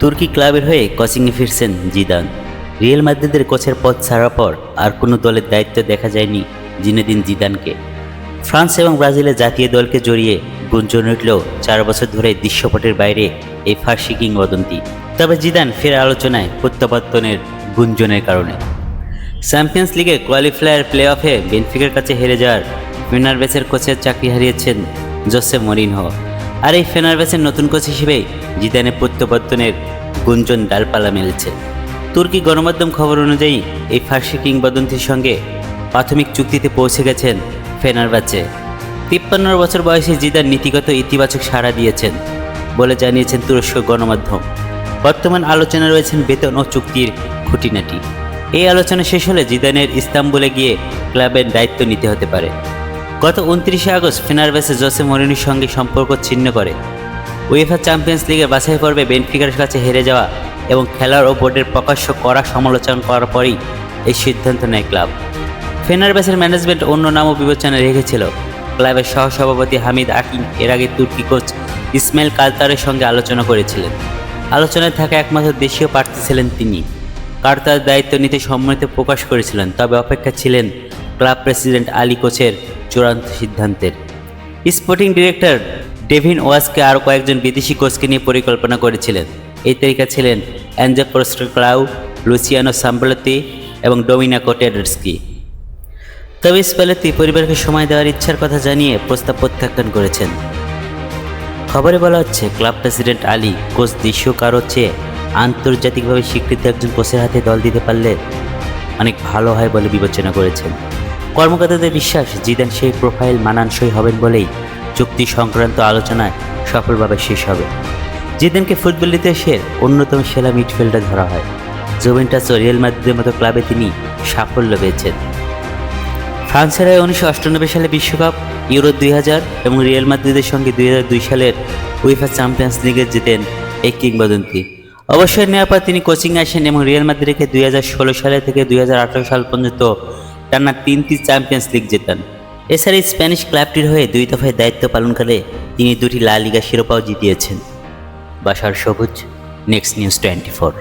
তুর্কি ক্লাবের হয়ে কোচিংয়ে ফিরছেন জিদান। রিয়েল মাদ্রিদের কোচের পদ ছাড়ার পর আর কোনো দলের দায়িত্ব দেখা যায়নি জিনেদিন জিদানকে। ফ্রান্স এবং ব্রাজিলের জাতীয় দলকে জড়িয়ে গুঞ্জন উঠলেও চার বছর ধরে দৃশ্যপটের বাইরে এই ফার্সি কিংবদন্তি। তবে জিদান ফের আলোচনায় প্রত্যাবর্তনের গুঞ্জনের কারণে। চ্যাম্পিয়ন্স লিগে কোয়ালিফায়ার প্লে অফে বেনফিকের কাছে হেরে যাওয়ার ফেনারবেসের কোচের চাকরি হারিয়েছেন জোসে মরিনহো। আর এই ফেনারবেসের নতুন কোচ হিসেবে জিদানের প্রত্যাবর্তনের গুঞ্জন ডালপালা মেলেছে। তুর্কি গণমাধ্যম খবর অনুযায়ী এই ফার্সি কিংবদন্তির সঙ্গে প্রাথমিক চুক্তিতে পৌঁছে গেছেন ফেনারবাচে তিপ্পান্ন বছর বয়সে জিদান নীতিগত ইতিবাচক সাড়া দিয়েছেন বলে জানিয়েছেন তুরস্ক গণমাধ্যম। বর্তমান আলোচনা রয়েছেন বেতন ও চুক্তির খুঁটিনাটি। এই আলোচনা শেষ হলে জিদানের ইস্তাম্বুলে গিয়ে ক্লাবের দায়িত্ব নিতে হতে পারে। গত উনত্রিশে আগস্ট ফেনারবেসে জোসে মরিনির সঙ্গে সম্পর্ক ছিন্ন করে। উয়েফা চ্যাম্পিয়ন্স লিগের বাছাই পর্বে বেনফিকার কাছে হেরে যাওয়া এবং খেলার ও বোর্ডের প্রকাশ্য কড়া সমালোচনা করার পরই এই সিদ্ধান্ত নেয় ক্লাব। ফেনারবেসের ম্যানেজমেন্ট অন্য নামও বিবেচনায় রেখেছিল। ক্লাবের সহসভাপতি হামিদ আকিম এর আগে তুর্কি কোচ ইসমাইল কালতারের সঙ্গে আলোচনা করেছিলেন। আলোচনায় থাকা একমাত্র দেশীয় প্রার্থী ছিলেন তিনি। কার্তার দায়িত্ব নিতে সম্মতি প্রকাশ করেছিলেন, তবে অপেক্ষা ছিলেন ক্লাব প্রেসিডেন্ট আলী কোচের চূড়ান্ত সিদ্ধান্তের। স্পোর্টিং ডিরেক্টর ডেভিন ওয়াসকে আরও কয়েকজন বিদেশি কোচকে নিয়ে পরিকল্পনা করেছিলেন। এই তালিকা ছিলেন অ্যাঞ্জা ক্লাউ লুসিয়ানো সাম্বলতি এবং ডোমিনা কোটেডস্কি তবে স্পেলেতি পরিবারকে সময় দেওয়ার ইচ্ছার কথা জানিয়ে প্রস্তাব প্রত্যাখ্যান করেছেন। খবরে বলা হচ্ছে, ক্লাব প্রেসিডেন্ট আলী কোচ দেশীয় কারও চেয়ে আন্তর্জাতিকভাবে স্বীকৃত একজন কোচের হাতে দল দিতে পারলে অনেক ভালো হয় বলে বিবেচনা করেছেন। কর্মকর্তাদের বিশ্বাস, জিদান সেই প্রোফাইল মানানসই হবেন বলেই চুক্তি সংক্রান্ত আলোচনায় সফলভাবে শেষ হবে। জিদানকে ফুটবল ইতিহাসের অন্যতম সেরা মিডফিল্ডার ধরা হয়। জুভেন্টাস ও রিয়েল মাদ্রিদের মতো ক্লাবে তিনি সাফল্য পেয়েছেন। ফ্রান্সের হয়ে উনিশশো অষ্টানব্বই সালে বিশ্বকাপ, ইউরো দুই হাজার এবং রিয়েল মাদ্রিদের সঙ্গে দুই হাজার দুই সালের উইফা চ্যাম্পিয়ন্স লিগে জিতেন এই কিংবদন্তি। অবসর নেওয়ার পর তিনি কোচিং আসেন এবং রিয়েল মাদ্রিদকে দুই হাজার ষোলো সালে থেকে দুই হাজার আঠারো সাল পর্যন্ত টানা তিনটি চ্যাম্পিয়ন্স লিগ জেতান। এছাড়া স্প্যানিশ ক্লাবটির হয়ে দুই দফায় দায়িত্ব পালনকালে তিনি দুটি লা লিগা শিরোপাও জিতিয়েছেন। বাসার সবুজ নেক্সট নিউজ টোয়েন্টি ফোর